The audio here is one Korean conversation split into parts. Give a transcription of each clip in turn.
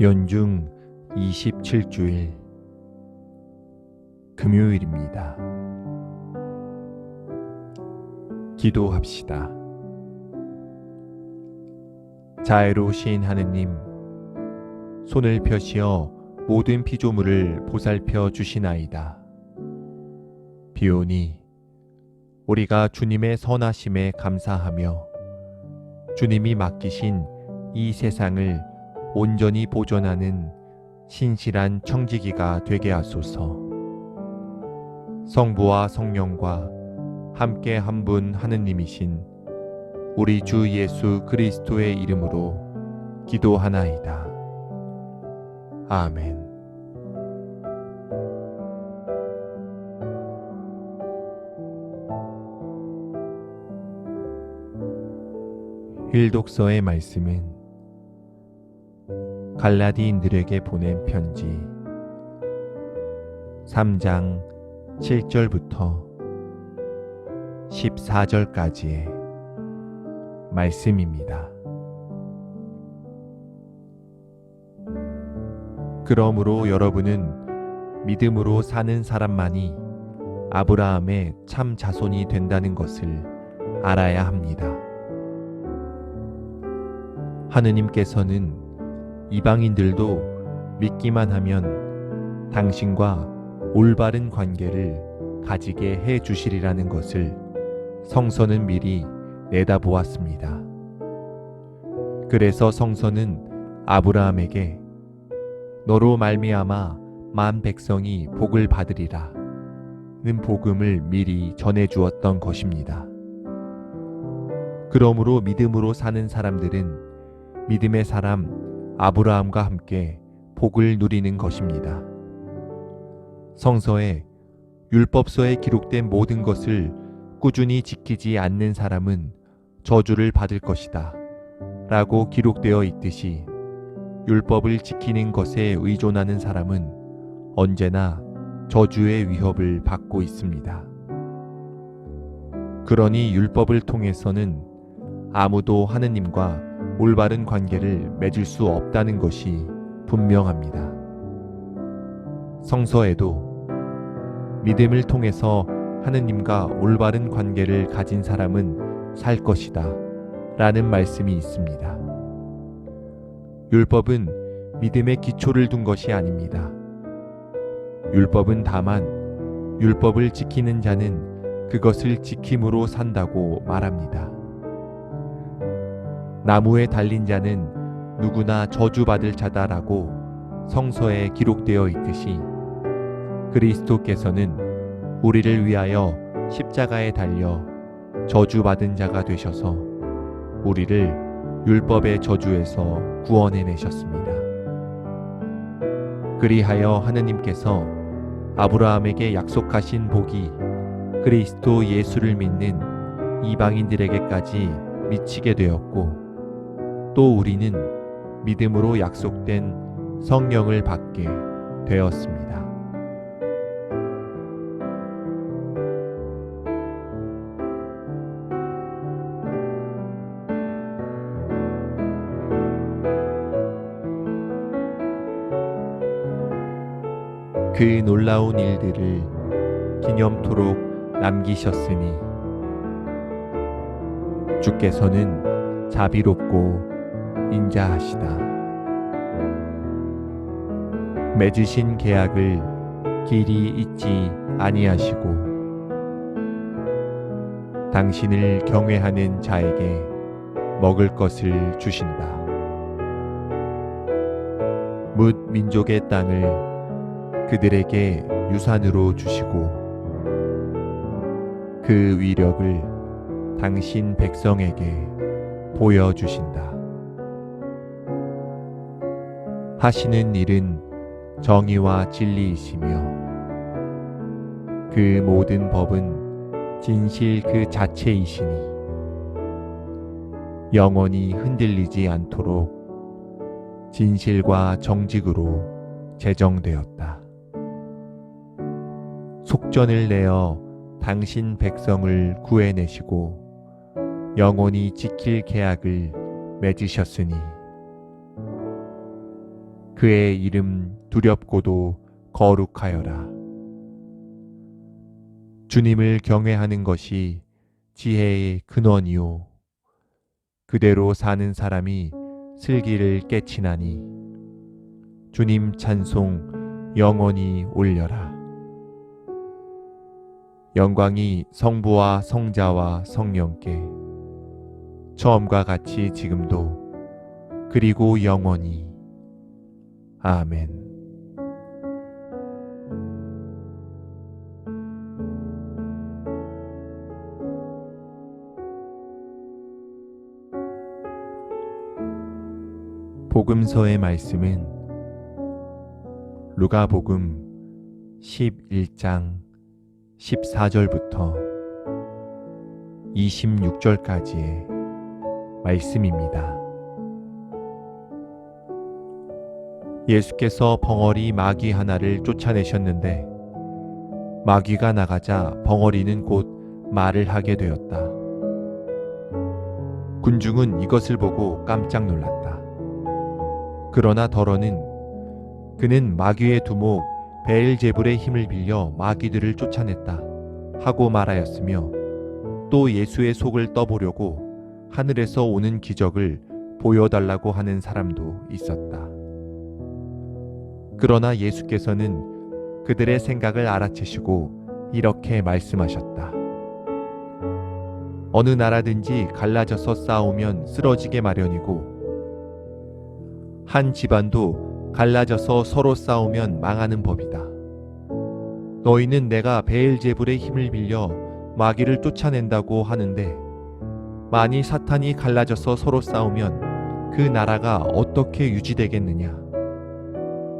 연중 27주일 금요일입니다. 기도합시다. 자애로우신 하느님, 손을 펴시어 모든 피조물을 보살펴 주시나이다. 비오니 우리가 주님의 선하심에 감사하며 주님이 맡기신 이 세상을 온전히 보존하는 신실한 청지기가 되게 하소서. 성부와 성령과 함께 한 분 하느님이신 우리 주 예수 그리스도의 이름으로 기도하나이다. 아멘. 일독서의 말씀은 갈라디인들에게 보낸 편지 3장 7절부터 14절까지의 말씀입니다. 그러므로 여러분은 믿음으로 사는 사람만이 아브라함의 참 자손이 된다는 것을 알아야 합니다. 하느님께서는 이방인들도 믿기만 하면 당신과 올바른 관계를 가지게 해 주시리라는 것을 성서는 미리 내다보았습니다. 그래서 성서는 아브라함에게 너로 말미암아 만 백성이 복을 받으리라 는 복음을 미리 전해 주었던 것입니다. 그러므로 믿음으로 사는 사람들은 믿음의 사람 아브라함과 함께 복을 누리는 것입니다. 성서에 율법서에 기록된 모든 것을 꾸준히 지키지 않는 사람은 저주를 받을 것이다. 라고 기록되어 있듯이 율법을 지키는 것에 의존하는 사람은 언제나 저주의 위협을 받고 있습니다. 그러니 율법을 통해서는 아무도 하느님과 올바른 관계를 맺을 수 없다는 것이 분명합니다. 성서에도 믿음을 통해서 하느님과 올바른 관계를 가진 사람은 살 것이다. 라는 말씀이 있습니다. 율법은 믿음의 기초를 둔 것이 아닙니다. 율법은 다만 율법을 지키는 자는 그것을 지킴으로 산다고 말합니다. 나무에 달린 자는 누구나 저주받을 자다라고 성서에 기록되어 있듯이 그리스도께서는 우리를 위하여 십자가에 달려 저주받은 자가 되셔서 우리를 율법의 저주에서 구원해내셨습니다. 그리하여 하느님께서 아브라함에게 약속하신 복이 그리스도 예수를 믿는 이방인들에게까지 미치게 되었고 또 우리는 믿음으로 약속된 성령을 받게 되었습니다. 그 놀라운 일들을 기념토록 남기셨으니 주께서는 자비롭고 인자하시다. 맺으신 계약을 길이 잊지 아니하시고 당신을 경외하는 자에게 먹을 것을 주신다. 뭇 민족의 땅을 그들에게 유산으로 주시고 그 위력을 당신 백성에게 보여주신다. 하시는 일은 정의와 진리이시며 그 모든 법은 진실 그 자체이시니 영원히 흔들리지 않도록 진실과 정직으로 제정되었다. 속전을 내어 당신 백성을 구해내시고 영원히 지킬 계약을 맺으셨으니 그의 이름 두렵고도 거룩하여라. 주님을 경외하는 것이 지혜의 근원이요. 그대로 사는 사람이 슬기를 깨치나니 주님 찬송 영원히 올려라. 영광이 성부와 성자와 성령께 처음과 같이 지금도 그리고 영원히 아멘. 복음서의 말씀은 루가복음 11장 14절부터 26절까지의 말씀입니다. 예수께서 벙어리 마귀 하나를 쫓아내셨는데 마귀가 나가자 벙어리는 곧 말을 하게 되었다. 군중은 이것을 보고 깜짝 놀랐다. 그러나 더러는 그는 마귀의 두목 베엘제불의 힘을 빌려 마귀들을 쫓아냈다 하고 말하였으며 또 예수의 속을 떠보려고 하늘에서 오는 기적을 보여달라고 하는 사람도 있었다. 그러나 예수께서는 그들의 생각을 알아채시고 이렇게 말씀하셨다. 어느 나라든지 갈라져서 싸우면 쓰러지게 마련이고 한 집안도 갈라져서 서로 싸우면 망하는 법이다. 너희는 내가 베엘제불의 힘을 빌려 마귀를 쫓아낸다고 하는데 만일 사탄이 갈라져서 서로 싸우면 그 나라가 어떻게 유지되겠느냐?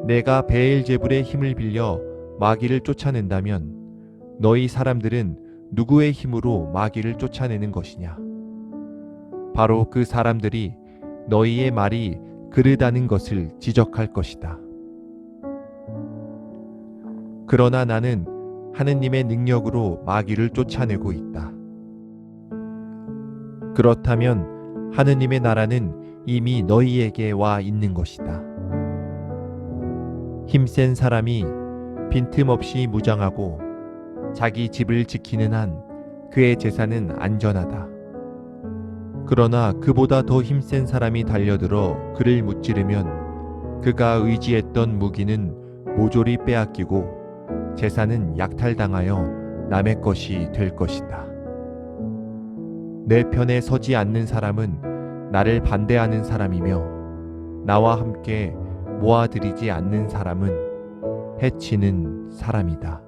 내가 베엘제불의 힘을 빌려 마귀를 쫓아낸다면 너희 사람들은 누구의 힘으로 마귀를 쫓아내는 것이냐? 바로 그 사람들이 너희의 말이 그르다는 것을 지적할 것이다. 그러나 나는 하느님의 능력으로 마귀를 쫓아내고 있다. 그렇다면 하느님의 나라는 이미 너희에게 와 있는 것이다. 힘센 사람이 빈틈없이 무장하고 자기 집을 지키는 한 그의 재산은 안전하다. 그러나 그보다 더 힘센 사람이 달려들어 그를 무찌르면 그가 의지했던 무기는 모조리 빼앗기고 재산은 약탈당하여 남의 것이 될 것이다. 내 편에 서지 않는 사람은 나를 반대하는 사람이며 나와 함께 모아들이지 않는 사람은 해치는 사람이다.